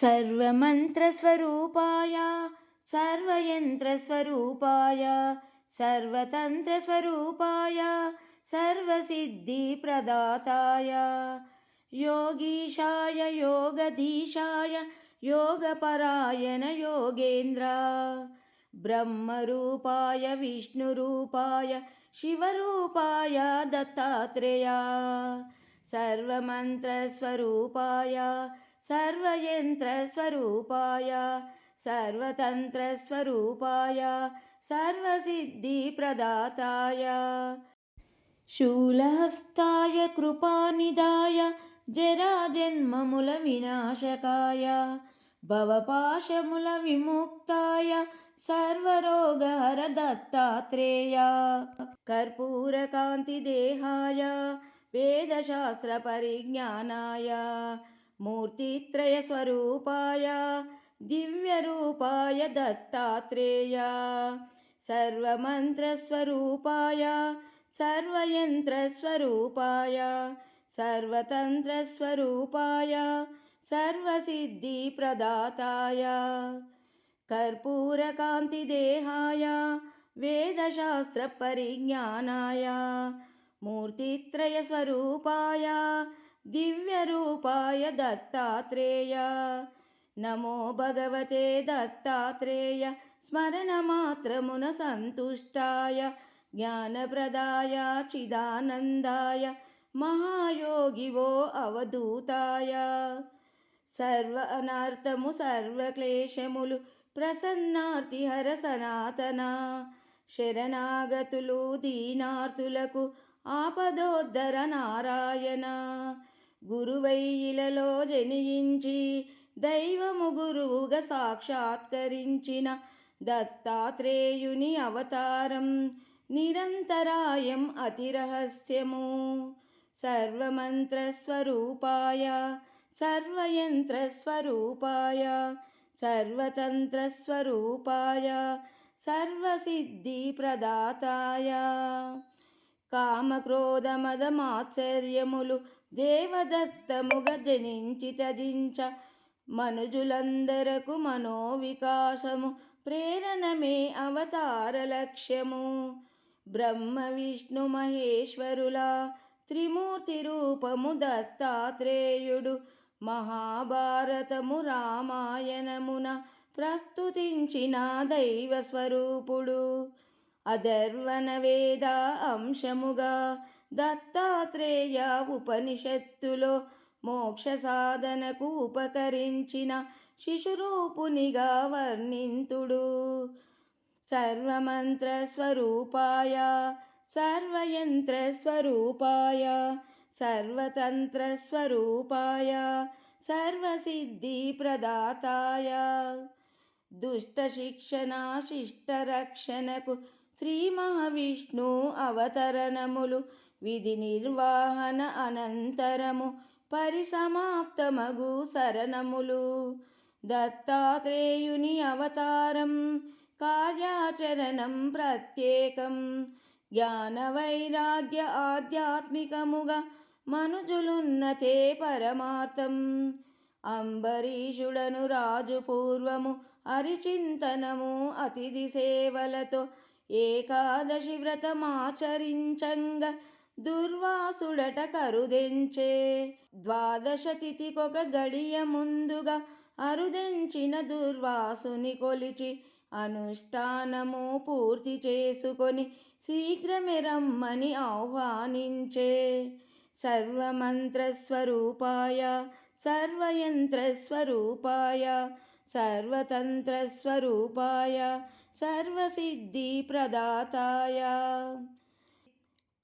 सर्वमन्त्रस्वरूपाय सर्वयन्त्रस्वरूपाय सर्वतन्त्रस्वरूपाय सर्वसिद्धिप्रदाताय। योगीशाय योगधीशाय योगपरायण योगेन्द्र ब्रह्मरूपाय विष्णुरूपाय शिवरूपाय दत्तात्रेया सर्वमन्त्रस्वरूपाय सर्वयन्त्रस्वरूपाय सर्वतन्त्रस्वरूपाय सर्वसिद्धिप्रदाताय। शूलहस्ताय कृपानिदाय जराजन्ममुलविनाशकाय भवपाशमुलविमुक्ताय सर्वरोगहर दत्तात्रेय कर्पूरकान्तिदेहाय वेदशास्त्रपरिज्ञानाय मूर्तित्रयस्वरूपाय दिव्यरूपाय दत्तात्रेय सर्वमन्त्रस्वरूपाय सर्वयन्त्रस्वरूपाय सर्वतन्त्रस्वरूपाय सर्वसिद्धिप्रदाताय कर्पूरकान्तिदेहाय वेदशास्त्रपरिज्ञानाय मूर्तित्रयस्वरूपाय దివ్యరూపాయ దత్తాత్రేయ నమో భగవతే దత్తాత్రేయ స్మరణమాత్రమున సంతుష్టాయ జ్ఞానప్రదాయ చిదానందాయ మహాయోగి ఓ అవధూతాయ సర్వ అనార్థము సర్వక్లేశములు ప్రసన్నార్తిహర సనాతన శరణాగతులు దీనార్థులకు ఆపదోద్ధర నారాయణ గురువైలలో జనించి దైవము గురువుగా సాక్షాత్కరించిన దత్తాత్రేయుని అవతారం నిరంతరాయం అతిరహస్యము. సర్వమంత్రస్వరూపాయ సర్వయంత్రస్వరూపాయ సర్వతంత్రస్వరూపాయ సర్వసిద్ధిప్రదాతాయ. కామక్రోధమదమాత్సర్యములు దేవదత్తముగ జనించితజించ మనుజులందరకు మనోవికాసము ప్రేరణమే అవతార లక్ష్యము. బ్రహ్మ విష్ణు మహేశ్వరుల త్రిమూర్తి రూపము దత్తాత్రేయుడు. మహాభారతము రామాయణమున ప్రస్తుతించిన దైవ స్వరూపుడు అధర్వణ వేద అంశముగా దత్తాత్రేయ ఉపనిషత్తులో మోక్ష సాధనకు ఉపకరించిన శిశురూపునిగా వర్ణింతుడు. సర్వమంత్ర స్వరూపాయ సర్వయంత్ర స్వరూపాయ సర్వతంత్ర స్వరూపాయ సర్వసిద్ధి ప్రదాతాయ దుష్ట శిక్షణ శిష్టరక్షణకు శ్రీ మహావిష్ణు అవతరణములు విధి నిర్వహణ అనంతరము పరిసమాప్తమగు శరణములు. దత్తాత్రేయుని అవతారం కార్యాచరణం ప్రత్యేకం. జ్ఞాన వైరాగ్య ఆధ్యాత్మికముగా మనుజులున్నతే పరమార్థం. అంబరీషుడను రాజు పూర్వము అరిచింతనము అతిథి సేవలతో ఏకాదశి వ్రతమాచరించంగ దుర్వాసుడట కరుదెంచే. ద్వాదశ తిథికొక గడియ ముందుగా అరుదెంచిన దుర్వాసుని కొలిచి అనుష్ఠానము పూర్తి చేసుకొని శీఘ్రమే రమ్మని ఆహ్వానించే. సర్వమంత్రస్వరూపాయ సర్వయంత్రస్వరూపాయ సర్వతంత్రస్వరూపాయ సర్వసిద్ధిప్రదాతాయ.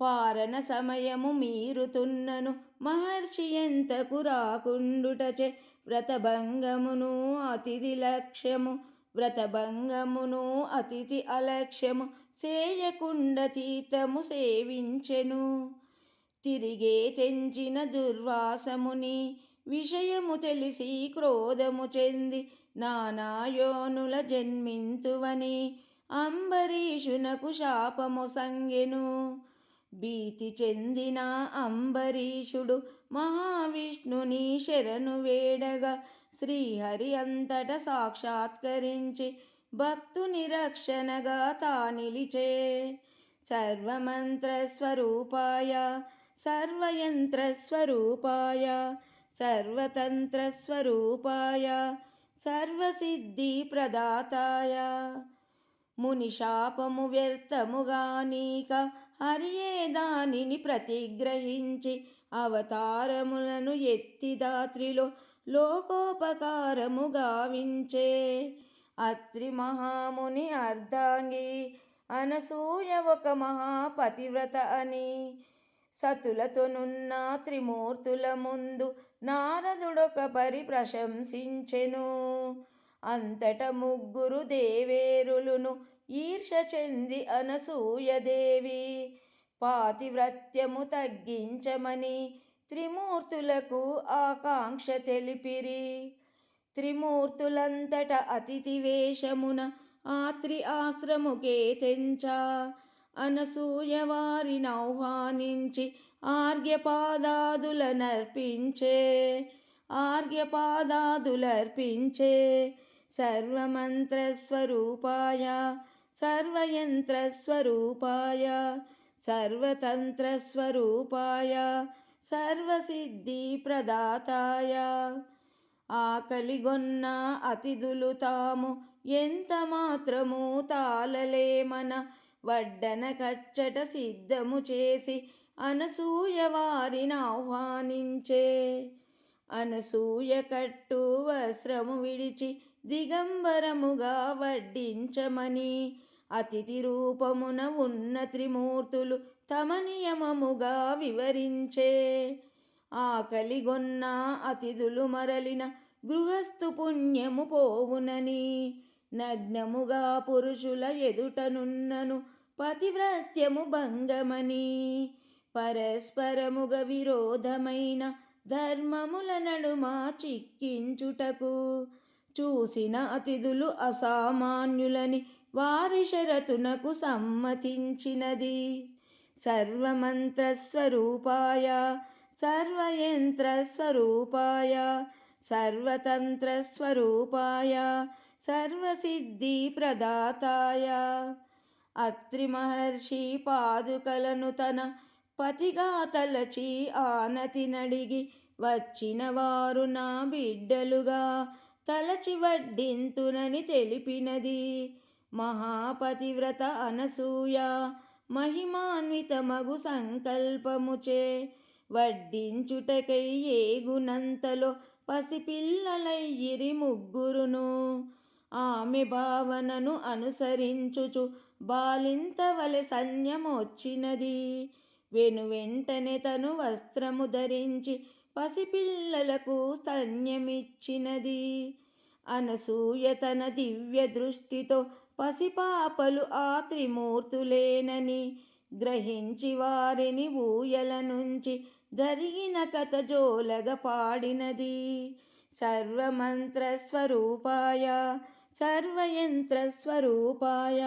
పారణ సమయము మీరుతున్నను మహర్షి ఎంతకు రాకుండుటచే. వ్రతభంగమును అతిథి లక్ష్యము వ్రతభంగమును అతిథి అలక్ష్యము సేయకుండ సేవించెను. తిరిగే తెంచిన దుర్వాసముని విషయము తెలిసి క్రోధము చెంది నానాయోనుల జన్మింతువని అంబరీషునకు శాపము సంగెను. భీతి చెందిన అంబరీషుడు మహావిష్ణుని శరణు వేడగా శ్రీహరి అంతట సాక్షాత్కరించి భక్తుని రక్షణగా తానిలిచే సర్వమంత్రస్వరూపాయ సర్వయంత్రస్వరూపాయ సర్వతంత్రస్వరూపాయ సర్వసిద్ధిప్రదాతాయ. మునిశాపము వ్యర్థముగానీక హరియే దానిని ప్రతిగ్రహించి అవతారములను ఎత్తి దాత్రిలో లోకోపకారము గావించే. అత్రి మహాముని అర్ధాంగి అనసూయ ఒక మహాపతివ్రత అని సతులతోనున్న త్రిమూర్తుల ముందు నారదుడొక పరి ప్రశంసించెను అంతట ముగ్గురు దేవేరులును ఈర్ష చెంది అనసూయదేవి పాతివ్రత్యము తగ్గించమని త్రిమూర్తులకు ఆకాంక్ష తెలిపిరి. త్రిమూర్తులంతట అతిథి వేషమున ఆత్రి ఆశ్రముకే తెంచా. అనసూయ నౌహానించి ఆహ్వానించి ఆర్ఘ్యపాదాదుల ఆర్ఘ్యపాదాదులర్పించే. సర్వమంత్రస్వరూపాయ సర్వయంత్రస్వరూపాయ సర్వతంత్రస్వరూపాయ సర్వసిద్ధిప్రదాతాయ. ఆకలిగొన్న అతిథులు తాము ఎంత మాత్రము తాళలేమన వడ్డన కచ్చట సిద్ధము చేసి అనసూయ వారిని ఆహ్వానించే. అనసూయ కట్టు వస్త్రము విడిచి దిగంబరముగా వడ్డించమని. అతిథి రూపమున ఉన్న త్రిమూర్తులు తమ నియమముగా వివరించే. ఆకలిగొన్న అతిథులు మరలిన గృహస్థు పుణ్యము పోవునని. నగ్నముగా పురుషుల ఎదుటనున్నను పతివ్రత్యము భంగమని. పరస్పరముగ విరోధమైన ధర్మముల నడుమ చిక్కించుటకు చూసిన అతిథులు అసామాన్యులని వారి షరతునకు సమ్మతించినది. సర్వమంత్రస్వరూపాయ సర్వయంత్రస్వరూపాయ సర్వతంత్రస్వరూపాయ సర్వసిద్ధిప్రదాతాయ. అత్రి మహర్షి పాదుకలను తన పతిగా తలచి ఆనతినడిగి వచ్చిన వారు నా బిడ్డలుగా తలచి వడ్డింతునని తెలిపినది. మహాపతివ్రత అనసూయ మహిమాన్విత మగు సంకల్పముచే వడ్డించుటకై ఏగునంతలో పసిపిల్లలయ్యిరి ముగ్గురును. ఆమె భావనను అనుసరించుచు బాలింత వలె సన్యమొచ్చినది. వెను వెంటనే తను వస్త్రము ధరించి పసిపిల్లలకు సైన్యమిచ్చినది. అనసూయ తన దివ్య దృష్టితో పసిపాపలు ఆ త్రిమూర్తులేనని గ్రహించి వారిని ఊయల నుంచి జరిగిన కథ జోలగ పాడినది. సర్వమంత్రస్వరూపాయ సర్వయంత్రస్వరూపాయ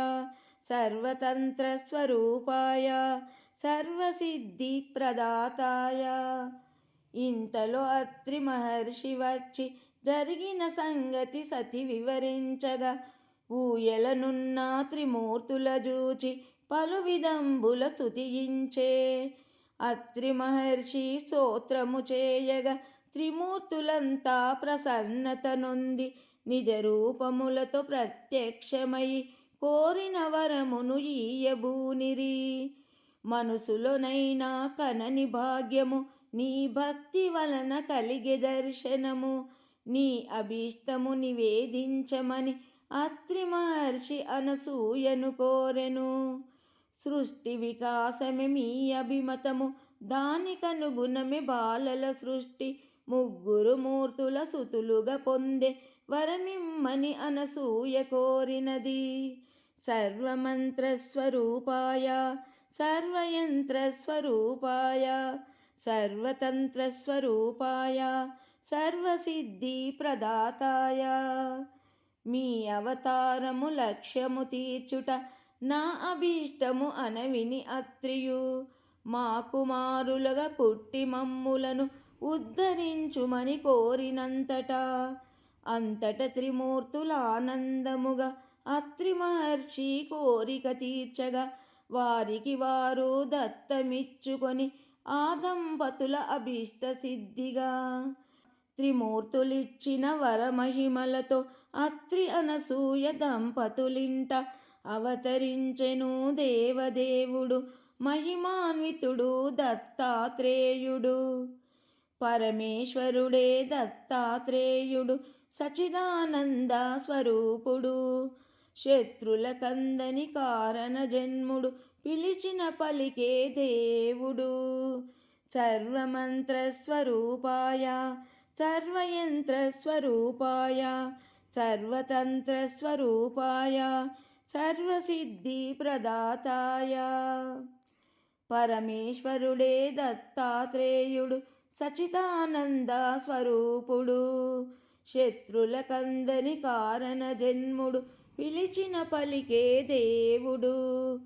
సర్వతంత్రస్వరూపాయ సర్వసిద్ధిప్రదాతాయ. ఇంతలో అత్రి మహర్షి వచ్చి జరిగిన సంగతి సతి వివరించగా ఊయలనున్న త్రిమూర్తుల జూచి పలు విధంబుల స్థుతించే అత్రి మహర్షి స్తోత్రము చేయగా త్రిమూర్తులంతా ప్రసన్నత నొంది నిజ రూపములతో ప్రత్యక్షమై కోరిన వరమును ఈయబూనిరి. మనసులోనైనా కనని భాగ్యము నీ భక్తి వలన కలిగే దర్శనము నీ అభీష్టము నివేదించమని అత్రి మహర్షి అనసూయను కోరెను. సృష్టి వికాసమే మీ అభిమతము దానికనుగుణమే బాలల సృష్టి. ముగ్గురు మూర్తుల సుతులుగా పొందే వరమిమ్మని అనసూయ కోరినది. సర్వమంత్రస్వరూపాయ సర్వయంత్రస్వరూపాయ సర్వతంత్రస్వరూపాయ సర్వసిద్ధిప్రదాతాయ. మీ అవతారము లక్ష్యము తీర్చుట నా అభీష్టము అనవిని అత్రియు. మా కుమారులుగా పుట్టి మమ్ములను ఉద్ధరించుమని కోరినంతట అంతట త్రిమూర్తుల ఆనందముగా అత్రి మహర్షి కోరిక తీర్చగా వారికి వారు దత్తమిచ్చుకొని ఆ దంపతుల అభీష్ట సిద్ధిగా. త్రిమూర్తులిచ్చిన వరమహిమలతో అత్రి అనసూయ దంపతులింట అవతరించెను దేవదేవుడు మహిమాన్వితుడు దత్తాత్రేయుడు. పరమేశ్వరుడే దత్తాత్రేయుడు సచిదానంద స్వరూపుడు. శత్రుల కందని కారణ జన్ముడు పిలిచిన పలికే దేవుడు. సర్వమంత్రస్వరూపాయ స్వరూపాయ సర్వయంత్ర స్వరూపాయ సర్వతంత్ర స్వరూపాయ సర్వసిద్ధి ప్రదాతాయ. పరమేశ్వరుడే దత్తాత్రేయుడు సచితానంద స్వరూపుడు. శత్రులకందని కారణ జన్ముడు పిలిచిన పలికే దేవుడు.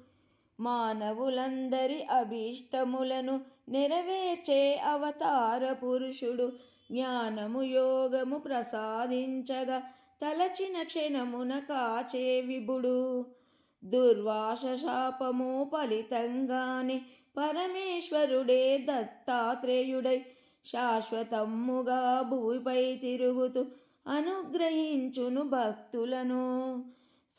మానవులందరి అభీష్టములను నెరవేర్చే అవతార పురుషుడు. జ్ఞానము యోగము ప్రసాదించగా తలచిన క్షణమున కాచే విభుడు. దుర్వాస శాపము ఫలితంగానే పరమేశ్వరుడే దత్తాత్రేయుడై శాశ్వతమ్ముగా భూమిపై తిరుగుతూ అనుగ్రహించును భక్తులను.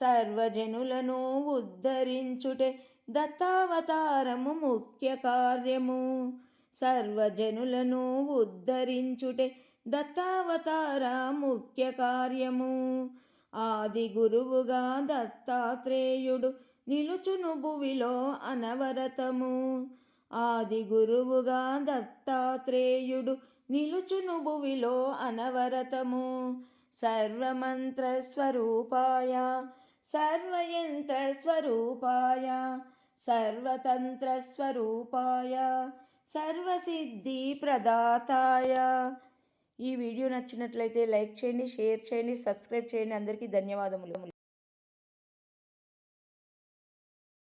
సర్వజనులను ఉద్ధరించుటే దత్తావతారము ముఖ్య కార్యము. సర్వజనులను ఉద్ధరించుటే దత్తావతార ముఖ్య కార్యము. ఆది గురువుగా దత్తాత్రేయుడు నిలుచును భువిలో అనవరతము. ఆది గురువుగా దత్తాత్రేయుడు నిలుచును భువిలో అనవరతము. సర్వమంత్రస్వరూపాయ స్వరూపాయ సర్వయంత్ర స్వరూపాయ సర్వతంత్ర స్వరూపాయ సర్వసిద్ధి ప్రదాతాయ ఈ వీడియో నచ్చినట్లయితే లైక్ చేయండి షేర్ చేయండి సబ్స్క్రైబ్ చేయండి. అందరికీ ధన్యవాదములు.